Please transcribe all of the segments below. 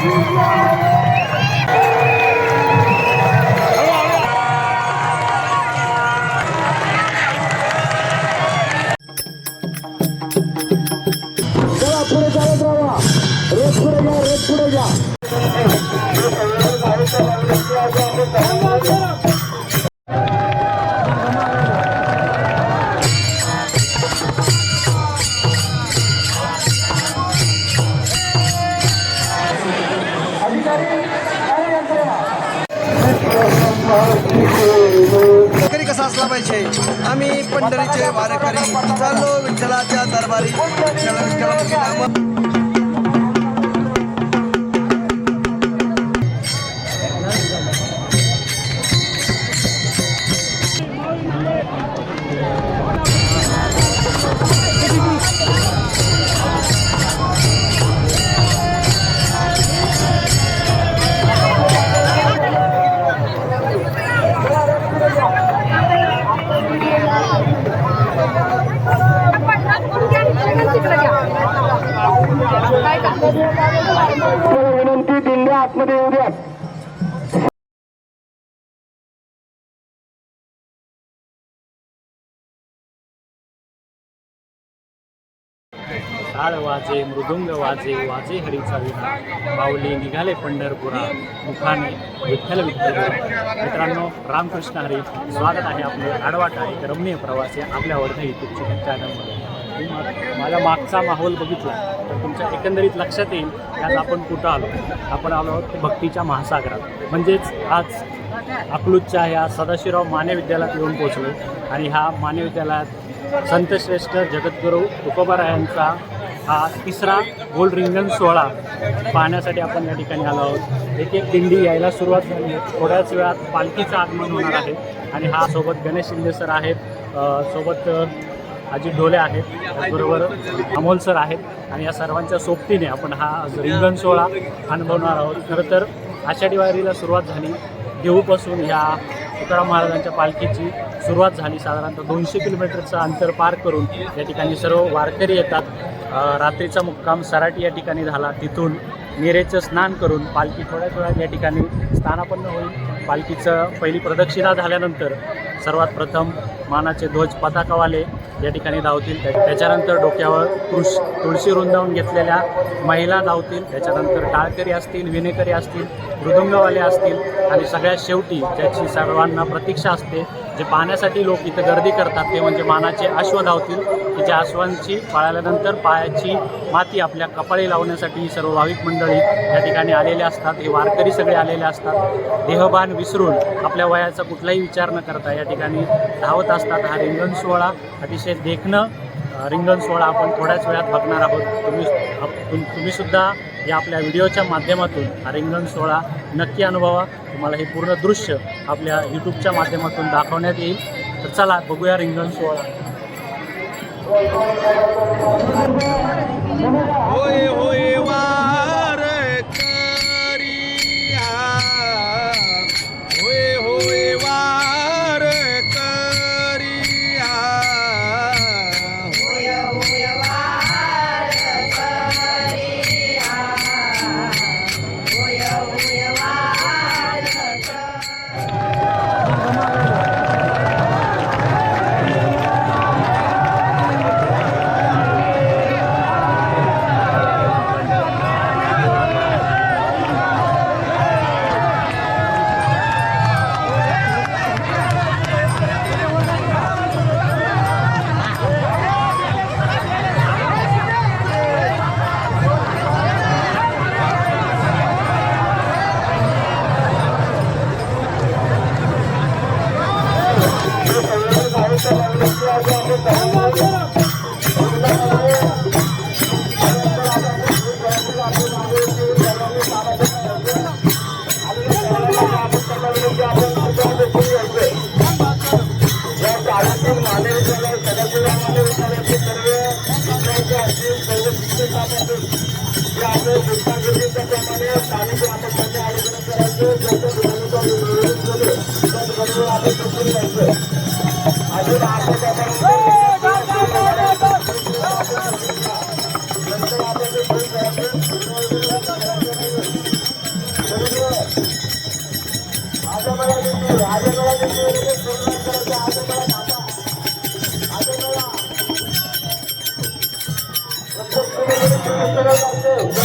चला वाजे मृदुंग वाजे वाजे हरीचा विना माऊली निघाले पंढरपुरा मुखाने विठ्ठल विठ्ठल. मित्रांनो रामकृष्ण हरी स्वागत आहे आपले आडवाटा एक रमणीय प्रवासी आपल्या वर्धा यूट्यूब चॅनलमध्ये माझा मागचा माहोल बघितला तर तुमच्या एकंदरीत लक्षात येईल की आज आपण कुठं आलो? आपण आलो आहोत भक्तीच्या महासागरात. म्हणजेच आज अकलूजच्या ह्या सदाशिवराव माने विद्यालयात येऊन पोहोचलो आणि ह्या माने विद्यालयात संतश्रेष्ठ जगद्गुरू तुकोबारायांचा हा तिसरा गोल्ड रिंगण सोहळा पाहण्यासाठी आपण या ठिकाणी आलो आहोत. एक एक दिंडी यायला सुरुवात झाली. आहे थोड्याच वेळात पालखीचं आगमन होणार आहे. आणि हा सोबत गणेश शिंदे सर आहेत. सोबत अजित ढोले आहेत. त्याचबरोबर अमोल सर आहेत. आणि या सर्वांच्या सोबतीने आपण हा रिंगण सोहळा अनुभवणार आहोत. खरं तर आषाढी वारीला सुरुवात झाली. देऊपासून ह्या तुकाराम महाराजांच्या पालखीची सुरुवात झाली. साधारणतः दोनशे किलोमीटरचं अंतर पार करून या ठिकाणी सर्व वारकरी येतात. रात्रीचा मुक्काम सराटी या ठिकाणी झाला. तिथून निरेचं स्नान करून पालखी थोड्या थोड्या या ठिकाणी स्थानापन्न होईल. पालखीचं पहिली प्रदक्षिणा झाल्यानंतर सर्वात प्रथम मानाचे ध्वज पताकावाले या ठिकाणी धावतील. त्याच्यानंतर डोक्यावर तुळशी तुळशी रुंदावून घेतलेल्या महिला धावतील. त्याच्यानंतर टाळकरी असतील विणेकरी असतील मृदुंगवाले असतील आणि सगळ्यात शेवटी ज्याची सर्वांना प्रतीक्षा असते. जे पाहण्यासाठी लोक इथं गर्दी करतात ते म्हणजे मानाचे अश्व धावतील की ज्या अश्वांची पाळल्यानंतर पायाची माती आपल्या कपाळी लावण्यासाठी ही सर्व भाविक मंडळी या ठिकाणी आलेले असतात. हे वारकरी सगळे आलेले असतात. देहभान विसरून आपल्या वयाचा कुठलाही विचार न करता या ठिकाणी धावत असतात. हा रिंगण सोहळा अतिशय देखणं रिंगण सोहळा आपण थोड्याच वेळात बघणार आहोत. तुम्ही तुम्हीसुद्धा तुम- या आपल्या व्हिडिओच्या माध्यमातून हा रिंगण सोहळा नक्की अनुभवा. तुम्हाला हे पूर्ण दृश्य आपल्या यूट्यूबच्या माध्यमातून दाखवण्यात येईल. तर चला बघूया रिंगण सोहळा. होय होय वा. शिक्षक आपण जे आपल्या करत असते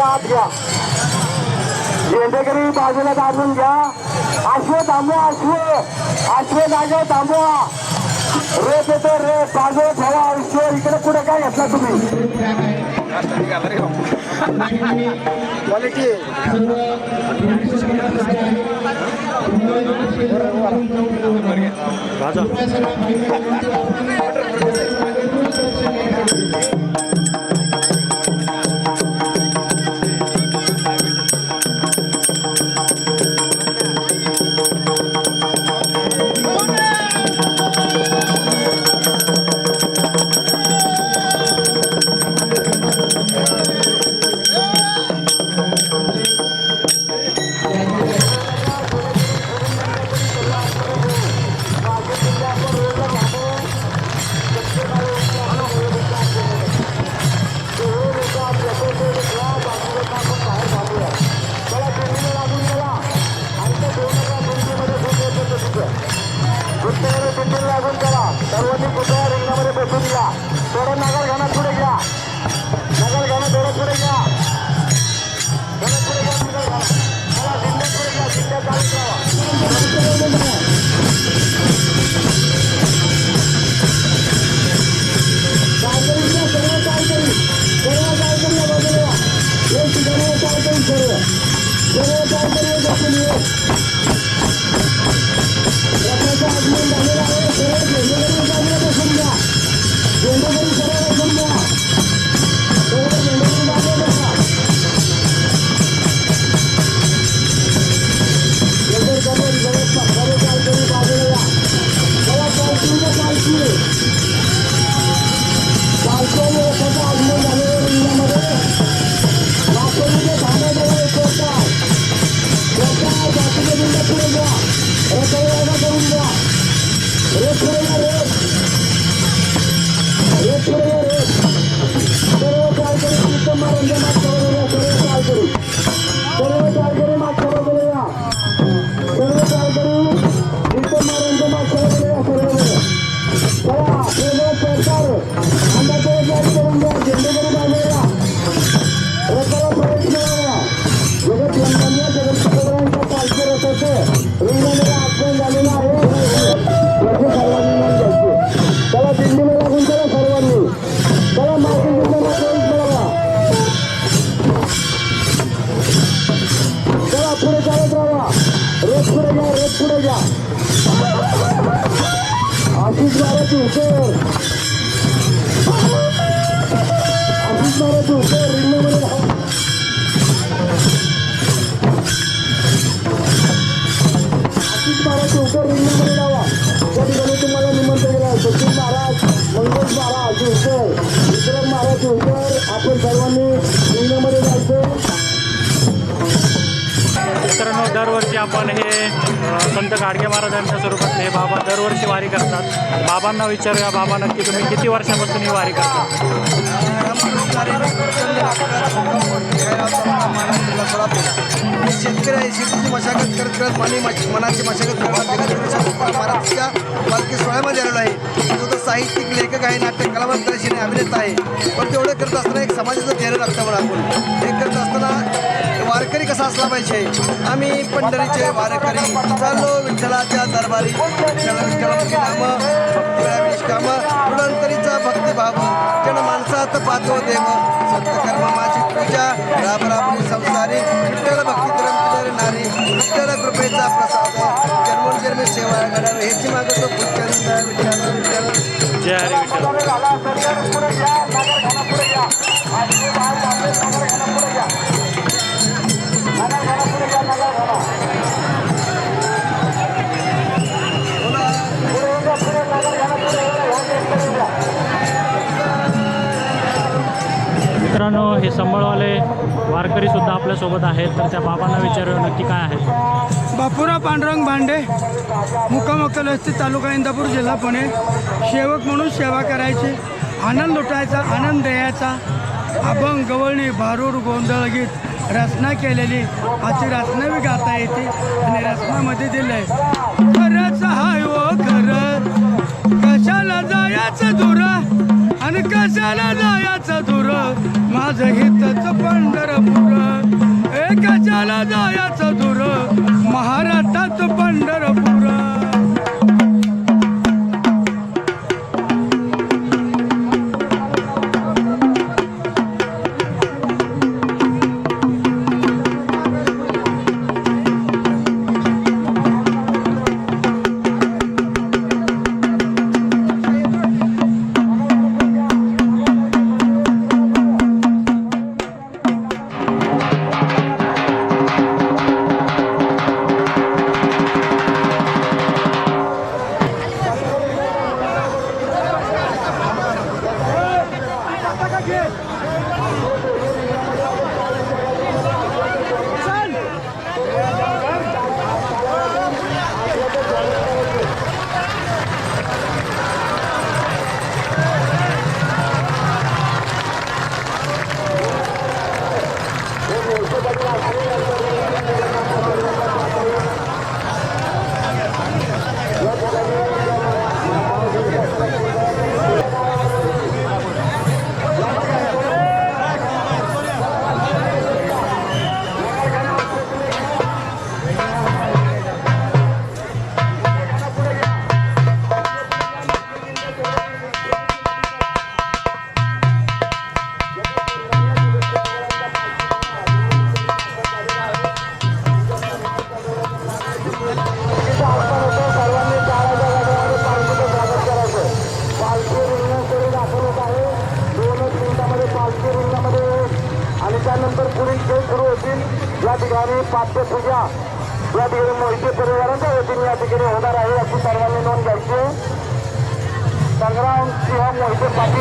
घ्या आत घ्या. लेंडेकरी बाजूला दाबून घ्या. आश्व थांबवा आश्व. आश्व जागे थांबवा. रेट येतो रेट बाजू ठेवा आयुष्य इकडे कुठे काय घेतला तुम्ही? क्वालिटी समजा oturma, ortalarda durma. Yetiriyoruz. Yetiriyoruz. Soru kaydını tutmalarında शिवकर हिंदूमध्ये लावा. त्या ठिकाणी तुम्हाला निमंत्रण दिलं सचिन महाराज मंगेश महाराज हिवकर विक्रम महाराज हिवकर आपण सर्वांनी हिंदूमध्ये दरवर्षी आपण हे संत गाडगे महाराजांच्या स्वरूपातले हे बाबा दरवर्षी वारी करतात बाबांना विचारूया बाबा नक्की तुम्ही किती वर्षापासून ही वारी करता शेतकरी शेतीची मशागत करत करत मानी मनाची मशागत करत महाराष्ट्राच्या पालखी सोहळ्यामध्ये आलेलो आहे तो तर साहित्यिक लेखक आहे नाट्य कलावंत दर्शनी अभिनेता आहे पण तेवढं करत असताना एक समाजाचं धैर्य लागतं मला आपण हे करत असताना वारकरी कसा असला पाहिजे? आम्ही पंढरीचे वारकरी चाललो विठ्ठलाच्या दरबारी. विठ्ठला नामं कुळंतरीचा भक्तिभाव जन माणसात पाहतो देव. सत्यकर्म माझी पूजा राब राबणी संसारी. विठ्ठल भक्ती नारी. विठ्ठल कृपेचा प्रसाद जन्मोजन्मी सेवा घडावे हेची मागतो पुचंद विठ्ठल विठ्ठल. जय हरी विठ्ठल. मित्रांनो हे संबळवाले वारकरी सुद्धा आपल्यासोबत आहेत. तर त्या बाबांना विचारू नक्की काय आहे. बापुरा पांडुरंग भांडे मुक्काम अक्कलस्ती तालुका इंदापूर जिल्हा पुणे. सेवक म्हणून सेवा करायची आनंद लुटायचा आनंद द्यायचा. अभंग गवळणी भारूड गोंधळ गीत रचना केलेली. अशी रचना बी गाता येते आणि रचनामध्ये दिलंय. खरंच हाय ओ खरं. कशाला जायचं दुरा? कशाला जायचं दूर माझं हितच पंढरपूर. ए कशाला जायचं दूर महाराष्ट्रात पंढरपूर.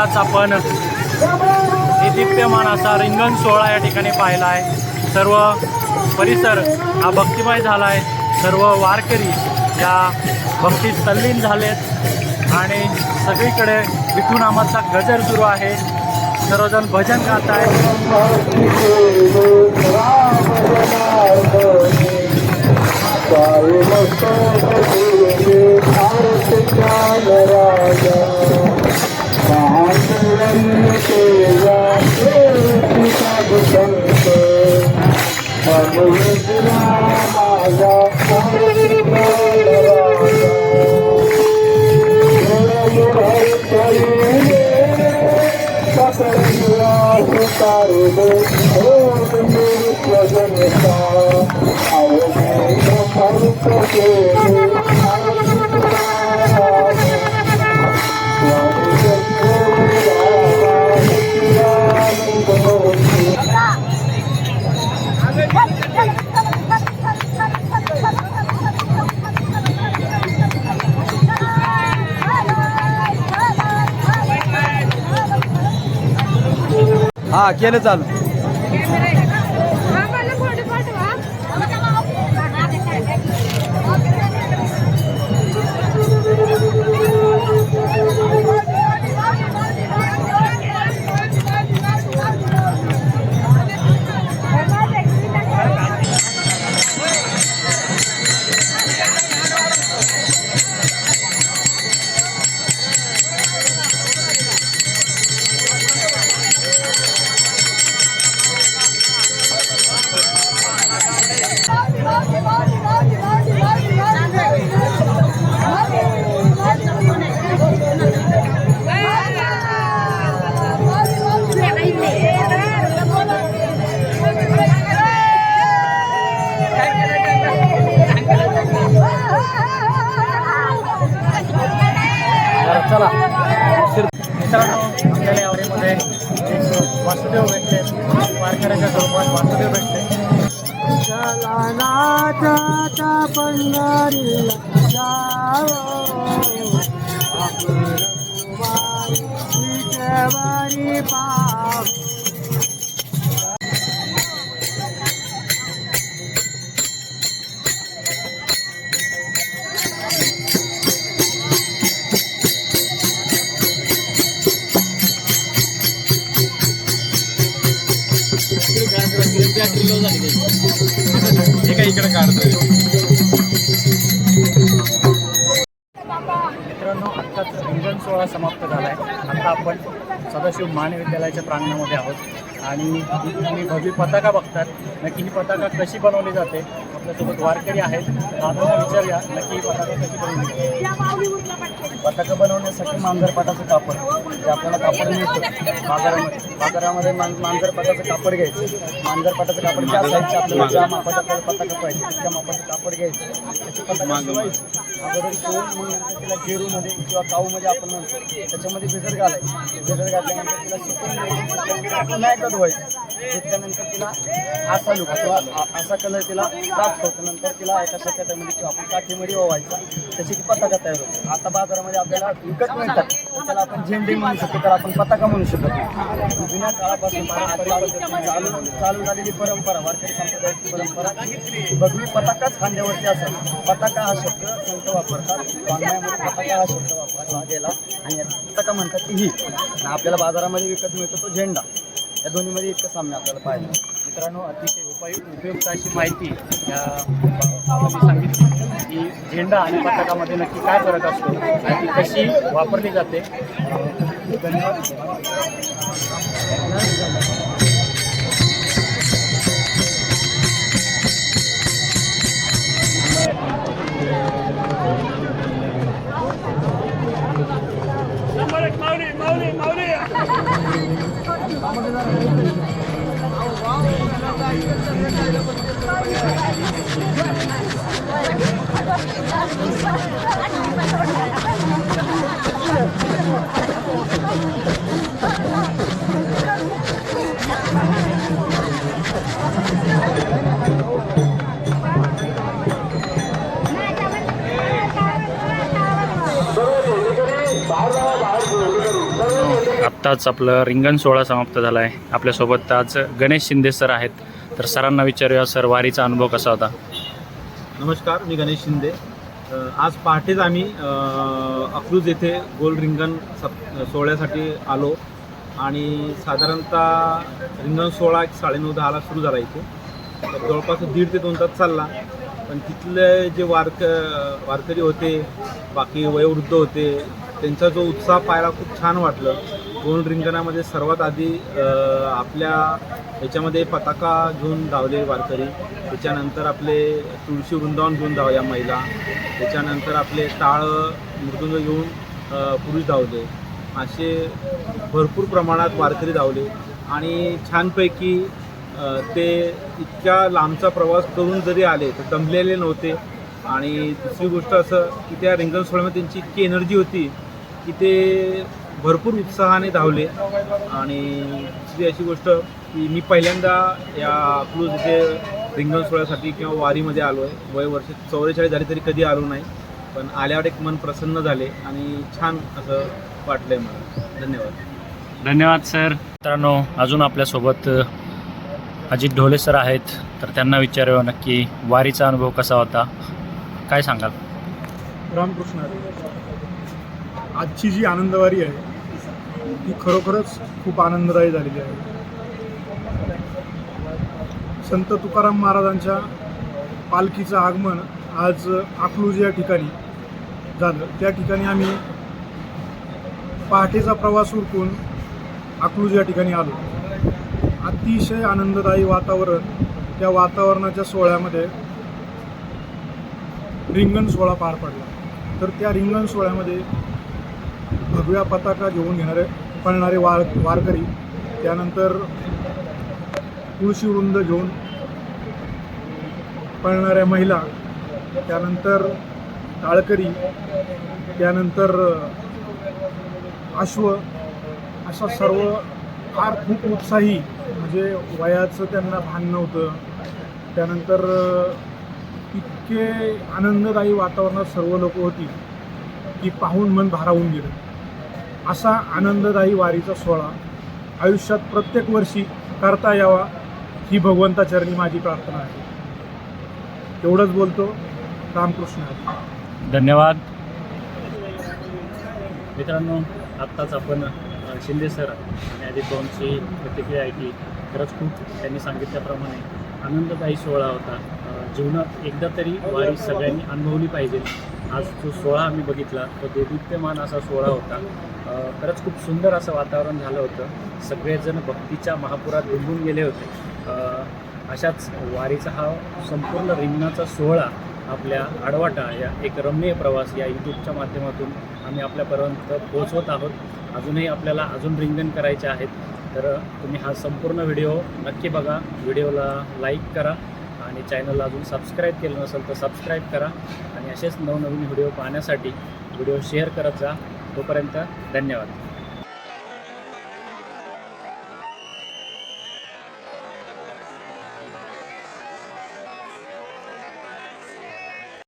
आत्ताच आपण हे दिप्यमान असा रिंगण सोहळा या ठिकाणी पाहिला आहे सर्व परिसर हा भक्तिमय झाला आहे सर्व वारकरी या भक्तीत तल्लीन झालेत. आणि सगळीकडे विठू नामाचा गजर सुरू आहे. सर्वजण भजन गात आहेत केलं चालू. एका महाविद्यालयाच्या प्रांगणामध्ये आहोत. आणि तुम्ही भव्य पताका बघतात. नक्की ही पताका कशी बनवली जाते? आपल्यासोबत वारकरी आहेत. दादांना विचारूया नक्की ही पताका कशी बनवली जाते? पताका बनवण्यासाठी मांजरपाटाचं कापड. जे आपल्याला कापड मिळतं. बाजारामध्ये बाजारामध्ये मान मांजरपाटाचं कापड घ्यायचं. मांजरपाटाचं कापड ज्या आपल्याला ज्या मापाचं आपल्याला पताका पाहिजे त्या मापाचं कापड घ्यायचं. त्याची पताका शिवायची अगोदर शिवून मग त्याला गेरूमध्ये किंवा काऊमध्ये आपण म्हणतो त्याच्यामध्ये भिजत घालायची. भिजत घातल्यानंतर तिला सुकून द्यायची. सुकल्यानंतर पुन्हा एकदा धुवायची? धुतल्यानंतर तिला असा लुक किंवा असा कलर तिला प्राप्त होतो. नंतर तिला एका शक्यतेमध्ये किंवा आपण काठीमध्ये ओवायचा. त्याची ती पताका तयार होते. आता बाजारामध्ये आपल्याला विकत मिळतात. त्याला आपण झेंडे म्हणू शकतो त्याला आपण पताका म्हणू शकत. नाही जुन्या काळापासून चालू चालू झालेली परंपरा वारकरी संप्रदायाची परंपरा भगवी पताकाच खांद्यावरती असेल पताका हा शब्द संत वापरतात. वाङ्मयामध्ये पताका हा शब्द वापरला गेला. आणि पताका म्हणतात ती ही. आपल्याला बाजारामध्ये विकत मिळतो तो झेंडा. या दोन्हीमध्ये इतकं साम्य आपल्याला पाहिजे मित्रांनो अतिशय उपाय उपयुक्त अशी माहिती या बाबांनी सांगितली. की झेंडा आणि पथकामध्ये नक्की काय फरक असतो आणि ती कशी वापरली जाते? 毛利，毛利，毛利！आत्ताच आपलं रिंगण सोहळा समाप्त झाला आहे आपल्यासोबत आज गणेश शिंदे सर आहेत. तर सरांना विचारूया सर वारीचा अनुभव कसा होता? नमस्कार मी गणेश शिंदे. आज पहाटेच आम्ही अक्रूज येथे गोल रिंगण सप सोहळ्यासाठी आलो. आणि साधारणतः रिंगण सोहळा एक साडेनऊ दहाला सुरू झाला इथे. तर जवळपास दीड ते दोन तास चालला. पण तिथले जे वारक वारकरी होते बाकी वयोवृद्ध होते त्यांचा जो उत्साह पाहायला खूप छान वाटलं. गोल रिंगणामध्ये सर्वात आधी आपल्या याच्यामध्ये पताका घेऊन धावले वारकरी. त्याच्यानंतर आपले तुळशी वृंदावन घेऊन धावल्या महिला. त्याच्यानंतर आपले टाळ मृदुंग घेऊन पुरुष धावले. असे भरपूर प्रमाणात वारकरी धावले. आणि छानपैकी ते इतक्या लांबचा प्रवास करून जरी आले तर दमलेले नव्हते. आणि दुसरी गोष्ट असं की त्या रिंगण सोहळ्यामध्ये त्यांची इतकी एनर्जी होती की ते भरपूर उत्साहाने धावले. आणि दुसरी अशी गोष्ट की मी पहिल्यांदा या अकलूज इथे रिंगण सोहळ्यासाठी किंवा वारीमध्ये आलो आहे वय वर्ष चौवेचाळीस झाली तरी कधी आलो नाही. पण आल्यावर एक मन प्रसन्न झाले आणि छान असं वाटलं आहे मला. धन्यवाद. धन्यवाद सर. मित्रांनो अजून आपल्यासोबत अजित ढोले सर आहेत. तर त्यांना विचारूया नक्की वारीचा अनुभव कसा होता? काय सांगाल? रामकृष्ण. आजची जी आनंदवारी आहे ती खरोखरच खूप आनंददायी झालेली आहे. संत तुकाराम महाराजांच्या पालखीचं आगमन आज अकलूज या ठिकाणी झालं. त्या ठिकाणी आम्ही पहाटेचा प्रवास उरकून अकलूज या ठिकाणी आलो. अतिशय आनंददायी वातावरण त्या वातावरणाच्या सोहळ्यामध्ये रिंगण सोहळा पार पडला. तर त्या रिंगण सोहळ्यामध्ये भगव्या पताका घेऊन घेणारे पळणारे वार वारकरी. त्यानंतर तुळशीवृंद घेऊन पळणाऱ्या महिला. त्यानंतर टाळकरी त्यानंतर अश्व. अशा सर्व फार खूप उत्साही म्हणजे वयाचं त्यांना भान नव्हतं. त्यानंतर इतके आनंददायी वातावरणात सर्व लोक होती की पाहून मन भारावून गेलं. असा आनंददायी वारीचा सोहळा आयुष्यात प्रत्येक वर्षी करता यावा ही भगवंताचरणी माझी प्रार्थना आहे. एवढंच बोलतो. रामकृष्ण. धन्यवाद. मित्रांनो आत्ताच आपण शिंदे सर आणि अजित भाऊंची प्रतिक्रिया ऐकली. खरंच खूप त्यांनी सांगितल्याप्रमाणे आनंददायी सोहळा होता. जीवनात एकदा तरी वारी सगळ्यांनी अनुभवली पाहिजे. आज जो सोहळा आम्ही बघितला तो देदीप्यमान असा सोहळा होता. खरंच खूप सुंदर असं वातावरण झालं होतं. सगळेजण भक्तीच्या महापुरात डुंबून गेले होते. अशाच वारीचा हा संपूर्ण रिंगणाचा सोहळा आपल्या आडवाटा या एक रम्य प्रवास या यूट्यूबच्या माध्यमातून आम्ही आपल्यापर्यंत पोहोचवत आहोत. अजूनही आपल्याला अजून रिंगण करायचे आहेत. तर तुम्ही हा संपूर्ण व्हिडिओ नक्की बघा. व्हिडिओला लाईक करा आणि चॅनलला अजून सबस्क्राईब केलं नसेल तर सबस्क्राईब करा. असेच नवनवीन व्हिडिओ पाहण्यासाठी व्हिडिओ शेअर करत जा. तोपर्यंत धन्यवाद.